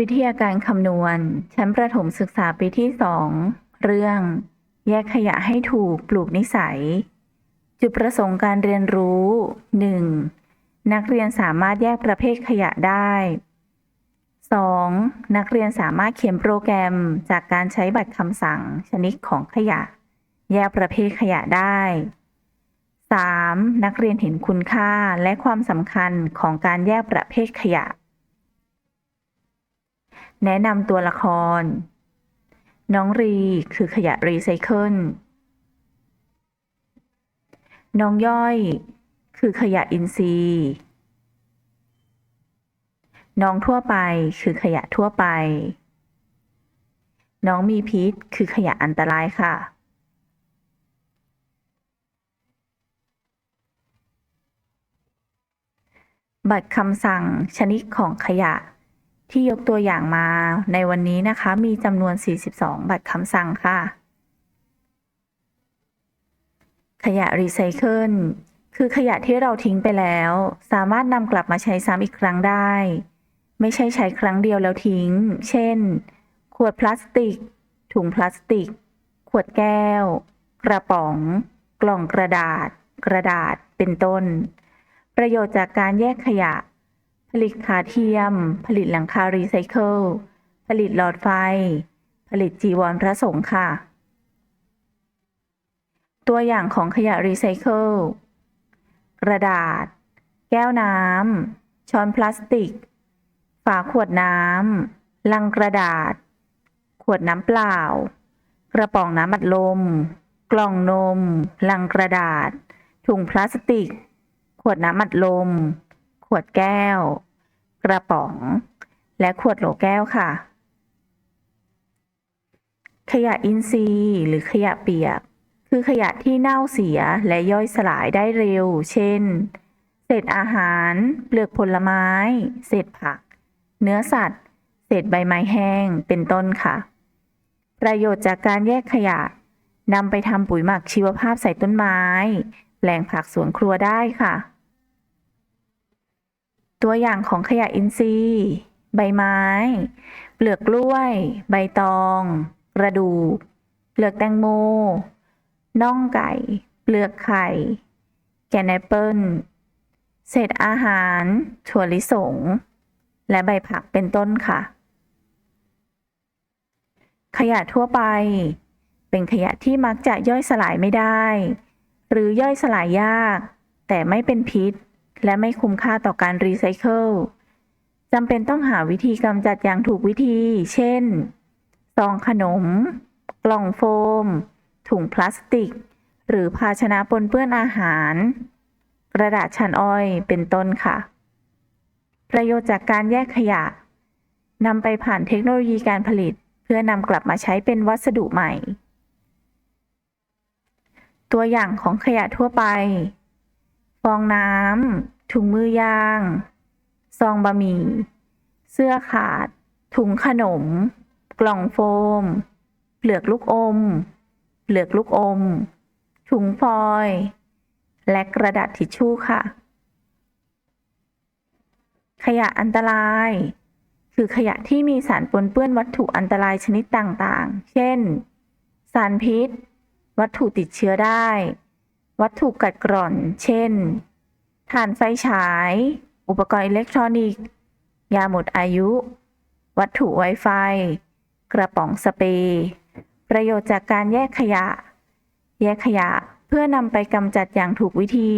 วิทยาการคำนวณ ชั้นประถมศึกษาปีที่สอง เรื่อง แยกขยะให้ถูกปลูกนิสัย จุดประสงค์การเรียนรู้ 1. นักเรียนสามารถแยกประเภทขยะได้ 2. นักเรียนสามารถเขียนโปรแกรมจากการใช้บัตรคำสั่งชนิดของขยะ แยกประเภทขยะได้ 3. นักเรียนเห็นคุณค่าและความสำคัญของการแยกประเภทขยะ แนะนำตัวละคร น้องรีคือขยะรีไซเคิล น้องย่อย คือขยะอินทรีย์ น้องทั่วไปคือขยะทั่วไป น้องมีพิษคือขยะอันตรายค่ะบัตรคำสั่งชนิดของขยะ ที่ยกตัวอย่างมาในวันนี้นะคะ มีจำนวน 42 บัตรคำสั่งค่ะ ขยะรีไซเคิลคือขยะที่เราทิ้งไปแล้ว สามารถนำกลับมาใช้ซ้ำอีกครั้งได้ ไม่ใช่ใช้ครั้งเดียวแล้วทิ้ง เช่น ขวดพลาสติก ถุงพลาสติก ขวดแก้ว กระป๋อง กล่องกระดาษ กระดาษเป็นต้น ประโยชน์จากการแยกขยะ ลิตขาเทียม ผลิตหลังคารีไซเคิล ผลิตหลอดไฟ ผลิตจีวรพระสงฆ์ค่ะ ตัวอย่างของขยะรีไซเคิล กระดาษ แก้วน้ำ ช้อนพลาสติก ฝาขวดน้ำ ลังกระดาษ ขวดน้ำเปล่า กระป๋องน้ำอัดลม กล่องนม ลังกระดาษ ถุงพลาสติก ขวดน้ำอัดลมขวดแก้ว กระป๋อง และขวดโหลแก้วค่ะ ขยะอินทรีย์หรือขยะเปียก คือขยะที่เน่าเสียและย่อยสลายได้เร็ว เช่น เศษอาหาร เปลือกผลไม้ เศษผัก เนื้อสัตว์ เศษใบไม้แห้ง เป็นต้นค่ะ ประโยชน์จากการแยกขยะนำไปทำปุ๋ยหมักชีวภาพใส่ต้นไม้แปลงผักสวนครัวได้ค่ะ ตัวอย่างของขยะอินทรีย์ ใบไม้ เปลือกกล้วย ใบตอง กระดูก เปลือกแตงโม น่องไก่ เปลือกไข่ แกนแอปเปิลเศษอาหาร ถั่วลิสง และใบผักเป็นต้นค่ะ ขยะทั่วไป เป็นขยะที่มักจะย่อยสลายไม่ได้ หรือย่อยสลายยาก แต่ไม่เป็นพิษ และไม่คุ้มค่าต่อการรีไซเคิลจำเป็นต้องหาวิธีกำจัดอย่างถูกวิธี เช่น ซองขนม กล่องโฟม ถุงพลาสติก หรือภาชนะปนเปื้อนอาหาร กระดาษชันอ้อย เป็นต้นค่ะ ประโยชน์จากการแยกขยะนำไปผ่านเทคโนโลยีการผลิต เพื่อนำกลับมาใช้เป็นวัสดุใหม่ ตัวอย่างของขยะทั่วไป องน้ำ ถุงมือยาง ซองบะหมี่ เสื้อขาด ถุงขนม กล่องโฟม เปลือกลูกอม เปลือกลูกอม ถุงฟอยล์และกระดาษทิชชู่ค่ะ ขยะอันตราย คือขยะที่มีสารปนเปื้อนวัตถุอันตรายชนิดต่างๆ เช่น สารพิษ วัตถุติดเชื้อได้ วัตถุกัดกร่อน เช่นถ่านไฟฉาย อุปกรณ์อิเล็กทรอนิกส์ ยาหมดอายุ วัตถุไวไฟ กระป๋องสเปรย์ประโยชน์จากการแยกขยะ แยกขยะเพื่อนำไปกำจัดอย่างถูกวิธี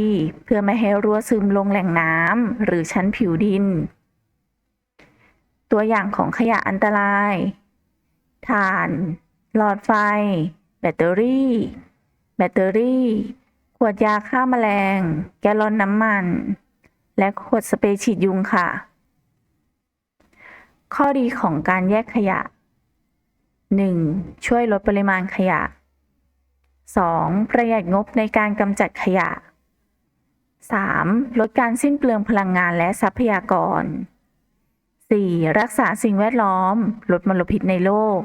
เพื่อไม่ให้รั่วซึมลงแหล่งน้ำหรือชั้นผิวดิน ตัวอย่างของขยะอันตราย ถ่าน หลอดไฟ แบตเตอรี่ แบตเตอรี่ ขวดยาฆ่าแมลง แกลลอนน้ำมัน และขวดสเปรย์ฉีดยุงค่ะ ข้อดีของการแยกขยะ 1. ช่วยลดปริมาณขยะ 2. ประหยัดงบในการกำจัดขยะ 3. ลดการสิ้นเปลืองพลังงานและทรัพยากร 4. รักษาสิ่งแวดล้อม ลดมลพิษในโลก